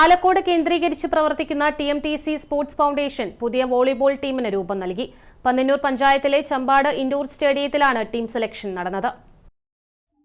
ആലക്കോട് കേന്ദ്രീകരിച്ച് പ്രവർത്തിക്കുന്ന T M T C sports foundation പുതിയ വോളിബോൾ ടീമിന് രൂപം നൽകി. പന്നന്നൂർ പഞ്ചായത്തിലെ ചമ്പാട് ഇൻഡോർ സ്റ്റേഡിയത്തിലാണ് ടീം സെലക്ഷൻ നടന്നത്.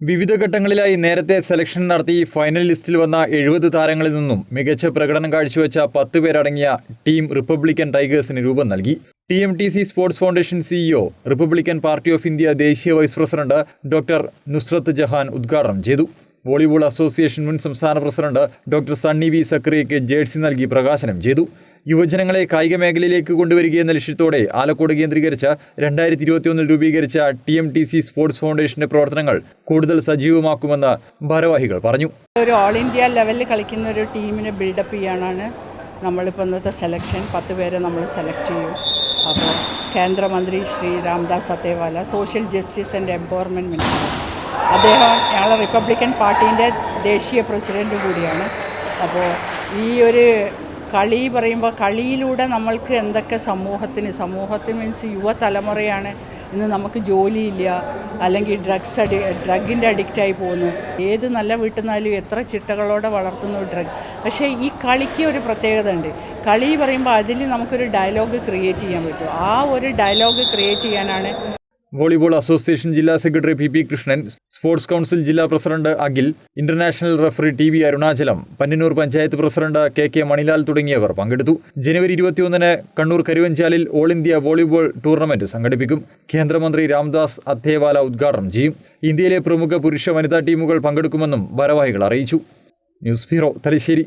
വിവിധ ഘട്ടങ്ങളിലായി നേരത്തെ സെലക്ഷൻ നടത്തി ഫൈനൽ ലിസ്റ്റിൽ വന്ന എഴുപത് താരങ്ങളിൽ നിന്നും മികച്ച പ്രകടനം കാഴ്ചവെച്ച പത്ത് പേരടങ്ങിയ ടീം റിപ്പബ്ലിക്കൻ ടൈഗേഴ്സിന് രൂപം നൽകി. T M T C sports foundation CEO republican party of India ദേശീയ vice president doctor Nusrat Jahan ഉദ്ഘാടനം ചെയ്തു. വോളിബോൾ അസോസിയേഷൻ മുൻ സംസ്ഥാന പ്രസിഡന്റ് ഡോക്ടർ സണ്ണി വി സക്രിയയ്ക്ക് ജേഴ്സി നൽകി പ്രകാശനം ചെയ്തു. യുവജനങ്ങളെ കായിക മേഖലയിലേക്ക് കൊണ്ടുവരികയെന്ന ലക്ഷ്യത്തോടെ ആലക്കോട് കേന്ദ്രീകരിച്ച് രണ്ടായിരത്തി ഇരുപത്തിയൊന്നിൽ രൂപീകരിച്ച T M T C sports ഫൗണ്ടേഷന്റെ പ്രവർത്തനങ്ങൾ കൂടുതൽ സജീവമാക്കുമെന്ന് ഭാരവാഹികൾ പറഞ്ഞു. ഒരു ഓൾ ഇന്ത്യ ലെവലിൽ കളിക്കുന്ന ഒരു ടീമിനെ ബിൽഡപ്പ് ചെയ്യാനാണ് നമ്മളിപ്പോൾ ഇന്നത്തെ സെലക്ഷൻ പത്ത് പേരെ നമ്മൾ സെലക്ട് ചെയ്യും. അപ്പോൾ കേന്ദ്രമന്ത്രി Shri Ramdas Athawale social justice and empowerment minister അദ്ദേഹം ഞങ്ങൾ റിപ്പബ്ലിക്കൻ പാർട്ടീന്റെ ദേശീയ പ്രസിഡന്റ് കൂടിയാണ്. അപ്പോൾ ഈ ഒരു കളി പറയുമ്പോൾ കളിയിലൂടെ നമ്മൾക്ക് എന്തൊക്കെ സമൂഹത്തിന് സമൂഹത്തിന് മീൻസ് യുവതലമുറയാണ് ഇന്ന് നമുക്ക് ജോലിയില്ല അല്ലെങ്കിൽ ഡ്രഗ്സ് അഡി ഡ്രഗിന്റെ അഡിക്റ്റായി പോകുന്നു. ഏത് നല്ല വീട്ടിൽ നിന്നാലും എത്ര ചിട്ടകളോടെ വളർത്തുന്നു ഡ്രഗ് പക്ഷേ ഈ കളിക്ക് ഒരു പ്രത്യേകത ഉണ്ട്. കളി പറയുമ്പോൾ അതിൽ നമുക്കൊരു ഡയലോഗ് ക്രിയേറ്റ് ചെയ്യാൻ പറ്റും. ആ ഒരു ഡയലോഗ് ക്രിയേറ്റ് ചെയ്യാനാണ് വോളിബോൾ അസോസിയേഷൻ ജില്ലാ secretary P P Krishnan sports council ജില്ലാ president Akhil international referee T V Arunachalam Pannannur panchayat president K K Manilal തുടങ്ങിയവർ പങ്കെടുത്തു. ജനുവരി ഇരുപത്തിയൊന്നിന് കണ്ണൂർ കരുവഞ്ചാലിൽ ഓൾ ഇന്ത്യ വോളിബോൾ ടൂർണമെന്റ് സംഘടിപ്പിക്കും. കേന്ദ്രമന്ത്രി രാംദാസ് അത്തേവാല ഉദ്ഘാടനം ചെയ്യും. ഇന്ത്യയിലെ പ്രമുഖ പുരുഷ വനിതാ ടീമുകൾ പങ്കെടുക്കുമെന്നും ഭാരവാഹികൾ അറിയിച്ചു. News bureau Thalassery.